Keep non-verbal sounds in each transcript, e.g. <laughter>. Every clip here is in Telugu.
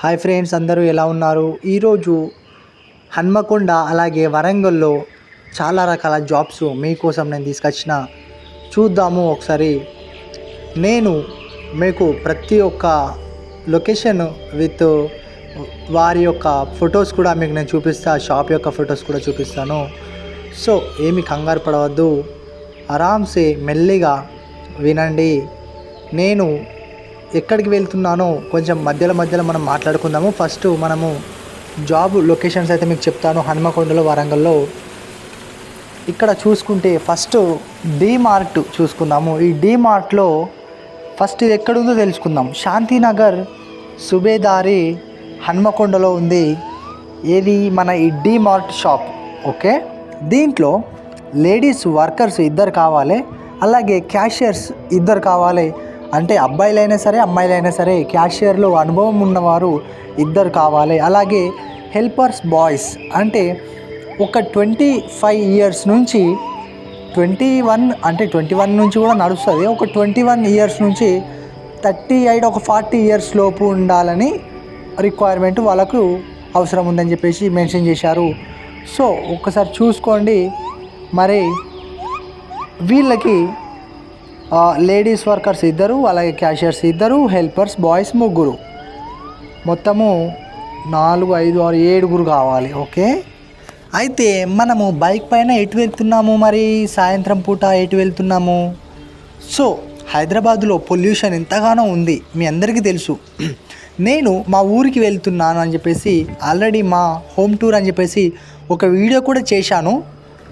హాయ్ ఫ్రెండ్స్ అందరూ ఎలా ఉన్నారు? ఈరోజు హన్మకొండ అలాగే వరంగల్లో చాలా రకాల జాబ్స్ మీకోసం నేను తీసుకొచ్చిన. చూద్దాము ఒకసారి. నేను మీకు ప్రతి ఒక్క లొకేషన్ విత్ వారి యొక్క ఫొటోస్ కూడా మీకు నేను చూపిస్తా షాప్ యొక్క ఫొటోస్ కూడా చూపిస్తాను. సో ఏమి కంగారు పడవద్దు. ఆరామ్సే మెల్లిగా వినండి. నేను ఎక్కడికి వెళ్తున్నానో కొంచెం మధ్యలో మధ్యలో మనం మాట్లాడుకుందాము. ఫస్ట్ మనము జాబ్ లొకేషన్స్ అయితే మీకు చెప్తాను. హనుమకొండలో వరంగల్లో. ఇక్కడ చూసుకుంటే ఫస్ట్ డీ మార్ట్ చూసుకుందాము. ఈ డీ మార్ట్లో ఫస్ట్ ఇది ఎక్కడుందో తెలుసుకుందాం. శాంతినగర్ సుబేదారి హన్మకొండలో ఉంది. ఏది? మన ఈ డీ మార్ట్ షాప్. ఓకే? దీంట్లో లేడీస్ వర్కర్స్ ఇద్దరు కావాలి. అలాగే క్యాషియర్స్ ఇద్దరు కావాలి. అంటే అబ్బాయిలైనా సరే అమ్మాయిలైనా సరే క్యాషియర్లో అనుభవం ఉన్నవారు ఇద్దరు కావాలి. అలాగే హెల్పర్స్ బాయ్స్ అంటే ఒక ట్వంటీ ఫైవ్ ఇయర్స్ నుంచి ట్వంటీ వన్ అంటే ట్వంటీ వన్ నుంచి కూడా నడుస్తుంది. ఒక ట్వంటీ వన్ ఇయర్స్ నుంచి థర్టీ ఎయిట్ ఒక ఫార్టీ ఇయర్స్ లోపు ఉండాలని రిక్వైర్మెంట్ వాళ్ళకు అవసరం ఉందని చెప్పేసి మెన్షన్ చేశారు. సో ఒక్కసారి చూసుకోండి. మరి వీళ్ళకి లేడీస్ వర్కర్స్ ఇద్దరు అలాగే క్యాషియర్స్ ఇద్దరు హెల్పర్స్ బాయ్స్ ముగ్గురు. మొత్తము నాలుగు ఐదు ఆరు ఏడుగురు కావాలి ఓకే? అయితే మనము బైక్ పైన ఎటు వెళ్తున్నాము మరి? సాయంత్రం పూట ఎటు వెళ్తున్నాము? సో హైదరాబాద్లో పొల్యూషన్ ఎంతగానో ఉంది మీ అందరికీ తెలుసు. <clears throat> నేను మా ఊరికి వెళ్తున్నాను అని చెప్పేసి ఆల్రెడీ మా హోమ్ టూర్ అని చెప్పేసి ఒక వీడియో కూడా చేశాను.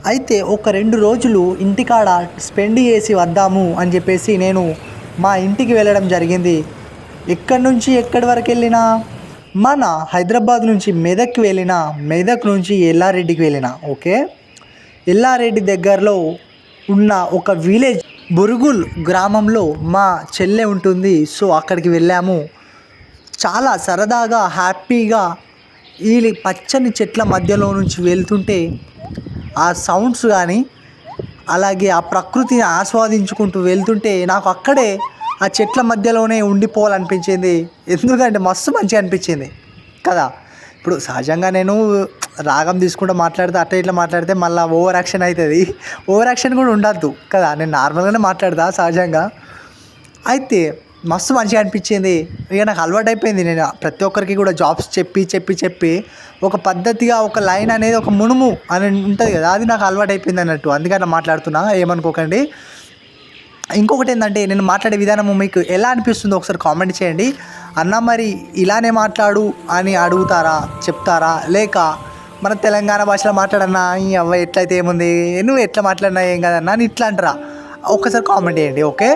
అయితే ఒక రెండు రోజులు ఇంటికాడ స్పెండ్ చేసి వద్దాము అని చెప్పేసి నేను మా ఇంటికి వెళ్ళడం జరిగింది. ఎక్కడి నుంచి ఎక్కడి వరకు వెళ్ళినా? మన హైదరాబాద్ నుంచి మెదక్కి వెళ్ళిన మెదక్ నుంచి ఎల్లారెడ్డికి వెళ్ళిన ఓకే? ఎల్లారెడ్డి దగ్గరలో ఉన్న ఒక విలేజ్ బురుగుల్ గ్రామంలో మా చెల్లె ఉంటుంది. సో అక్కడికి వెళ్ళాము. చాలా సరదాగా హ్యాపీగా ఈ పచ్చని చెట్ల మధ్యలో నుంచి వెళ్తుంటే ఆ సౌండ్స్ కానీ అలాగే ఆ ప్రకృతిని ఆస్వాదించుకుంటూ వెళ్తుంటే నాకు అక్కడే ఆ చెట్ల మధ్యలోనే ఉండిపోవాలనిపించింది. ఎందుకంటే మస్తు మంచిగా అనిపించింది. కదా? ఇప్పుడు సహజంగా నేను రాగం తీసుకుంటూ మాట్లాడితే అట్లా ఇట్లా మాట్లాడితే మళ్ళీ ఓవర్ యాక్షన్ అవుతుంది ఓవర్ యాక్షన్ కూడా ఉండద్దు. కదా? నేను నార్మల్గానే మాట్లాడతా సహజంగా. అయితే మస్తు మంచిగా అనిపించింది. ఇక నాకు అలవాటు అయిపోయింది నేను ప్రతి ఒక్కరికి కూడా జాబ్స్ చెప్పి చెప్పి చెప్పి ఒక పద్ధతిగా ఒక లైన్ అనేది ఒక మునుము అని ఉంటుంది కదా అది నాకు అలవాటు అయిపోయింది అన్నట్టు. అందుకని అట్లా మాట్లాడుతున్నా ఏమనుకోకండి. ఇంకొకటి ఏంటంటే నేను మాట్లాడే విధానము మీకు ఎలా అనిపిస్తుందో ఒకసారి కామెంట్ చేయండి. అన్న మరి ఇలానే మాట్లాడు అని అడుగుతారా చెప్తారా? లేక మన తెలంగాణ భాషలో మాట్లాడన్నా ఈ అవ్వ ఎట్లయితే ఏముంది నువ్వు ఎట్లా మాట్లాడినా ఏం కదన్నా అని ఇట్లా అంటారా? ఒక్కసారి కామెంట్ చేయండి ఓకే?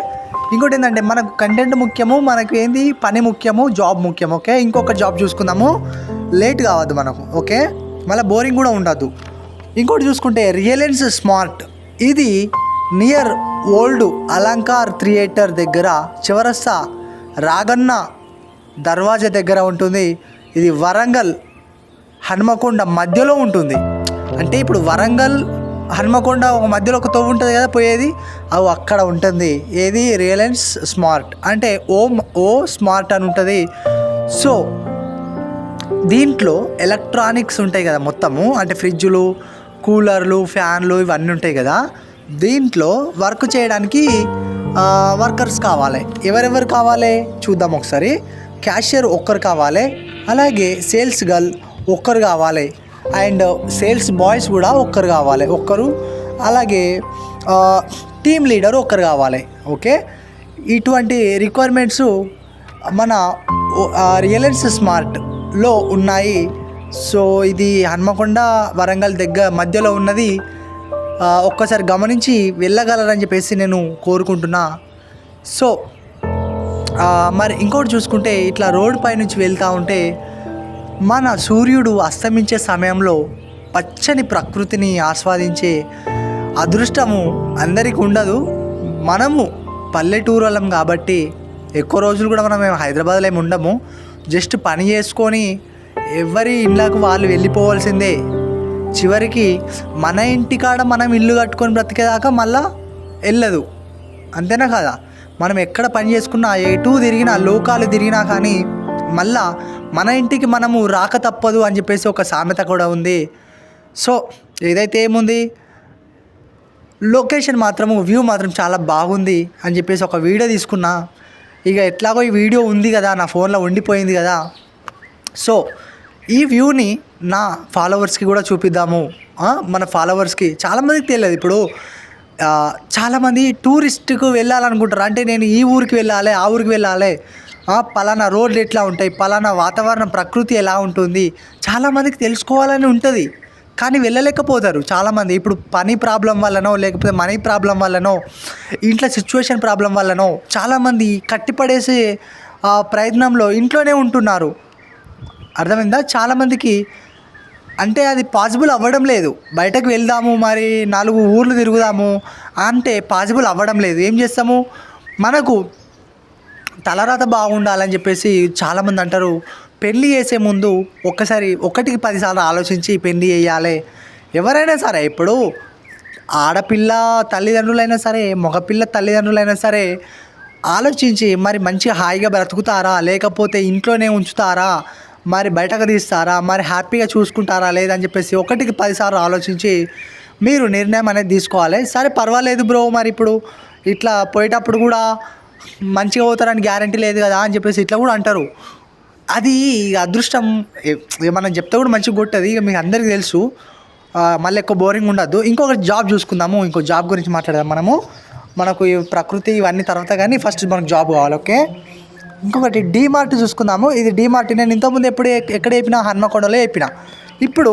ఇంకోటి ఏంటంటే మనకు కంటెంట్ ముఖ్యము మనకు ఏంది? పని ముఖ్యము జాబ్ ముఖ్యం ఓకే? ఇంకొక జాబ్ చూసుకుందాము. లేట్ కావద్దు మనకు ఓకే? మళ్ళీ బోరింగ్ కూడా ఉండద్దు. ఇంకోటి చూసుకుంటే రియలెన్స్ స్మార్ట్ ఇది నియర్ ఓల్డ్ అలంకార్ థియేటర్ దగ్గర చివరస్తా రాగన్న దర్వాజా దగ్గర ఉంటుంది. ఇది వరంగల్ హనుమకొండ మధ్యలో ఉంటుంది. అంటే ఇప్పుడు వరంగల్ హన్మకొండ ఒక మధ్యలో ఒక తవ్వు ఉంటుంది కదా పోయేది? అవి అక్కడ ఉంటుంది. ఏది? రియలెన్స్ స్మార్ట్ అంటే ఓ ఓ స్మార్ట్ అని ఉంటుంది. సో దీంట్లో ఎలక్ట్రానిక్స్ ఉంటాయి కదా మొత్తము. అంటే ఫ్రిడ్జ్లు కూలర్లు ఫ్యాన్లు ఇవన్నీ ఉంటాయి కదా. దీంట్లో వర్క్ చేయడానికి వర్కర్స్ కావాలి. ఎవరెవరు కావాలి? చూద్దాం ఒకసారి. క్యాషియర్ ఒక్కరు కావాలి. అలాగే సేల్స్ గర్ల్ ఒక్కరు కావాలి. అండ్ సేల్స్ బాయ్స్ కూడా ఒక్కరు కావాలి ఒక్కరు. అలాగే టీమ్ లీడర్ ఒక్కరు కావాలి ఓకే? ఇటువంటి రిక్వైర్మెంట్స్ మన రియలెన్స్ స్మార్ట్లో ఉన్నాయి. సో ఇది హన్మకొండ వరంగల్ దగ్గర మధ్యలో ఉన్నది. ఒక్కసారి గమనించి వెళ్ళగలరని చెప్పేసి నేను కోరుకుంటున్నా. సో మరి ఇంకోటి చూసుకుంటే ఇట్లా రోడ్ పై నుంచి వెళ్తూ ఉంటే మన సూర్యుడు అస్తమించే సమయంలో పచ్చని ప్రకృతిని ఆస్వాదించే అదృష్టము అందరికీ ఉండదు. మనము పల్లెటూరులం కాబట్టి ఎక్కువ రోజులు కూడా మనం హైదరాబాద్లో ఏమి ఉండము. జస్ట్ పని చేసుకొని ఎవరి ఇళ్ళకు వాళ్ళు వెళ్ళిపోవాల్సిందే. చివరికి మన ఇంటికాడ మనం ఇల్లు కట్టుకొని బ్రతికేదాకా మళ్ళా వెళ్ళదు. అంతేనా కదా? మనం ఎక్కడ పని చేసుకున్నా ఎటు తిరిగినా లోకాలు తిరిగినా కానీ మళ్ళా మన ఇంటికి మనము రాక తప్పదు అని చెప్పేసి ఒక సామెత కూడా ఉంది. సో ఏదైతే ఏముంది? లొకేషన్ మాత్రము వ్యూ మాత్రం చాలా బాగుంది అని చెప్పేసి ఒక వీడియో తీసుకున్నా. ఇక ఎట్లాగో ఈ వీడియో ఉంది కదా నా ఫోన్లో ఉండిపోయింది కదా. సో ఈ వ్యూని నా ఫాలోవర్స్కి కూడా చూపిద్దాము. మన ఫాలోవర్స్కి. చాలామందికి తెలియదు ఇప్పుడు. చాలామంది టూరిస్ట్కు వెళ్ళాలనుకుంటారు. అంటే నేను ఈ ఊరికి వెళ్ళాలి ఆ ఊరికి వెళ్ళాలి. పలానా రోడ్లు ఎట్లా ఉంటాయి పలానా వాతావరణం ప్రకృతి ఎలా ఉంటుంది చాలామందికి తెలుసుకోవాలని ఉంటుంది. కానీ వెళ్ళలేకపోతారు చాలామంది. ఇప్పుడు పని ప్రాబ్లం వల్లనో లేకపోతే మనీ ప్రాబ్లం వల్లనో ఇంట్లో సిచ్యువేషన్ ప్రాబ్లం వల్లనో చాలామంది కట్టిపడేసే ప్రయత్నంలో ఇంట్లోనే ఉంటున్నారు. అర్థమైందా? చాలామందికి అంటే అది పాసిబుల్ అవ్వడం లేదు. బయటకు వెళ్దాము మరి నాలుగు ఊర్లు తిరుగుదాము అంటే పాసిబుల్ అవ్వడం లేదు. ఏం చేస్తాము? మనకు తలరాత బాగుండాలని చెప్పేసి చాలామంది అంటారు. పెళ్ళి చేసే ముందు ఒక్కసారి ఒకటికి పదిసార్లు ఆలోచించి పెళ్ళి చేయాలి. ఎవరైనా సరే ఇప్పుడు ఆడపిల్ల తల్లిదండ్రులైనా సరే మగపిల్ల తల్లిదండ్రులైనా సరే ఆలోచించి మరి మంచి హాయిగా బ్రతుకుతారా? లేకపోతే ఇంట్లోనే ఉంచుతారా? మరి బయటకు తీస్తారా? మరి హ్యాపీగా చూసుకుంటారా? లేదని చెప్పేసి ఒకటికి పదిసార్లు ఆలోచించి మీరు నిర్ణయం అనేది తీసుకోవాలి. సరే పర్వాలేదు బ్రో మరి ఇప్పుడు. ఇట్లా పోయేటప్పుడు కూడా మంచిగా పోతారని గ్యారంటీ లేదు కదా అని చెప్పేసి ఇట్లా కూడా అంటారు. అది అదృష్టం మనం చెప్తే కూడా మంచిగా కొట్టదు ఇక మీకు అందరికీ తెలుసు. మళ్ళీ ఎక్కువ బోరింగ్ ఉండద్దు. ఇంకొక జాబ్ చూసుకుందాము ఇంకో జాబ్ గురించి మాట్లాడదాం మనము. మనకు ఈ ప్రకృతి ఇవన్నీ తర్వాత కానీ ఫస్ట్ మనకు జాబ్ కావాలి ఓకే ఇంకొకటి డీమార్ట్ చూసుకుందాము. ఇది డీమార్ట్ నేను ఇంతకుముందు ఎప్పుడు ఎక్కడ వేపినా? హన్మకొండలో వేపిన. ఇప్పుడు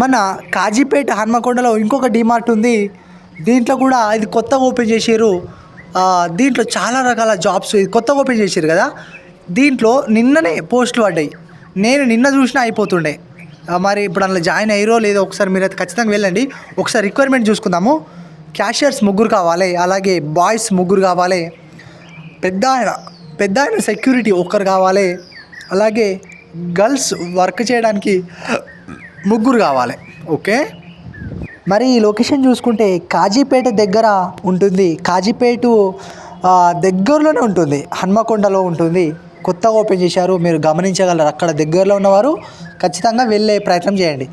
మన కాజీపేట హన్మకొండలో ఇంకొక డీమార్ట్ ఉంది. దీంట్లో కూడా ఇది కొత్తగా ఓపెన్ చేసారు దీంట్లో చాలా రకాల జాబ్స్ ఇది కొత్తగా ఓపెన్ చేసారు కదా. దీంట్లో నిన్ననే పోస్టులు పడ్డాయి. నేను నిన్న చూసినా అయిపోతుండే. మరి ఇప్పుడు అందులో జాయిన్ అయ్యారో లేదో ఒకసారి మీరు అయితే ఖచ్చితంగా వెళ్ళండి. ఒకసారి రిక్వైర్మెంట్ చూసుకుందాము. క్యాషియర్స్ ముగ్గురు కావాలి అలాగే బాయ్స్ ముగ్గురు కావాలి. పెద్ద ఆయన పెద్ద ఆయన సెక్యూరిటీ ఒక్కరు కావాలి. అలాగే గర్ల్స్ వర్క్ చేయడానికి ముగ్గురు కావాలి. ఓకే మరి ఈ లొకేషన్ చూసుకుంటే కాజీపేట దగ్గర ఉంటుంది. కాజీపేట దగ్గరలోనే ఉంటుంది. హన్మకొండలో ఉంటుంది. కొత్తగా ఓపెన్ చేశారు. మీరు గమనించగలరు. అక్కడ దగ్గరలో ఉన్నవారు ఖచ్చితంగా వెళ్ళే ప్రయత్నం చేయండి.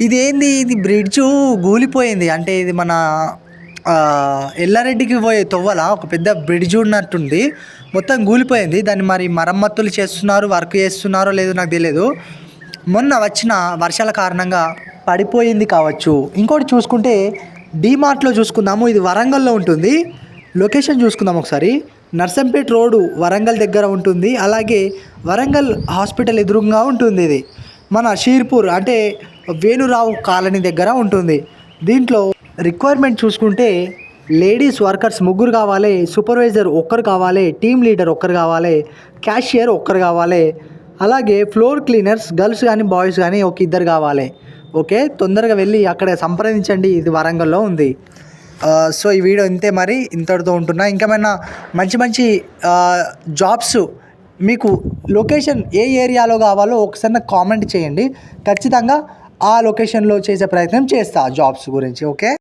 ఇది ఏంది? ఇది బ్రిడ్జు గూలిపోయింది. అంటే ఇది మన ఎల్లారెడ్డికి పోయే తొవ్వల ఒక పెద్ద బ్రిడ్జ్ ఉన్నట్టుంది. మొత్తం గూలిపోయింది. దాన్ని మరి మరమ్మతులు చేస్తున్నారు వర్క్ చేస్తున్నారో లేదో నాకు తెలియదు మొన్న వచ్చిన వర్షాల కారణంగా పడిపోయింది కావచ్చు. ఇంకోటి చూసుకుంటే డీమార్ట్లో చూసుకుందాము. ఇది వరంగల్లో ఉంటుంది. లొకేషన్ చూసుకుందాం ఒకసారి. నర్సంపేట్ రోడ్డు వరంగల్ దగ్గర ఉంటుంది. అలాగే వరంగల్ హాస్పిటల్ ఎదురుగా ఉంటుంది ఇది. మన షీర్పూర్ అంటే వేణురావు కాలనీ దగ్గర ఉంటుంది. దీంట్లో రిక్వైర్మెంట్ చూసుకుంటే లేడీస్ వర్కర్స్ ముగ్గురు కావాలి సూపర్వైజర్ ఒక్కరు కావాలి టీమ్ లీడర్ ఒక్కరు కావాలి క్యాషియర్ ఒక్కరు కావాలి అలాగే ఫ్లోర్ క్లీనర్స్ గర్ల్స్ కానీ బాయ్స్ కానీ ఒక ఇద్దరు కావాలి. ఓకే తొందరగా వెళ్ళి అక్కడ సంప్రదించండి ఇది వరంగల్లో ఉంది. సో ఈ వీడియో ఇంతే మరి ఇంతటితో ఉంటున్నా. ఇంకేమైనా మంచి మంచి జాబ్స్ మీకు లొకేషన్ ఏ ఏరియాలో కావాలో ఒకసారి నాకు కామెంట్ చేయండి. ఖచ్చితంగా ఆ లొకేషన్లో చేసే ప్రయత్నం చేస్తా జాబ్స్ గురించి ఓకే?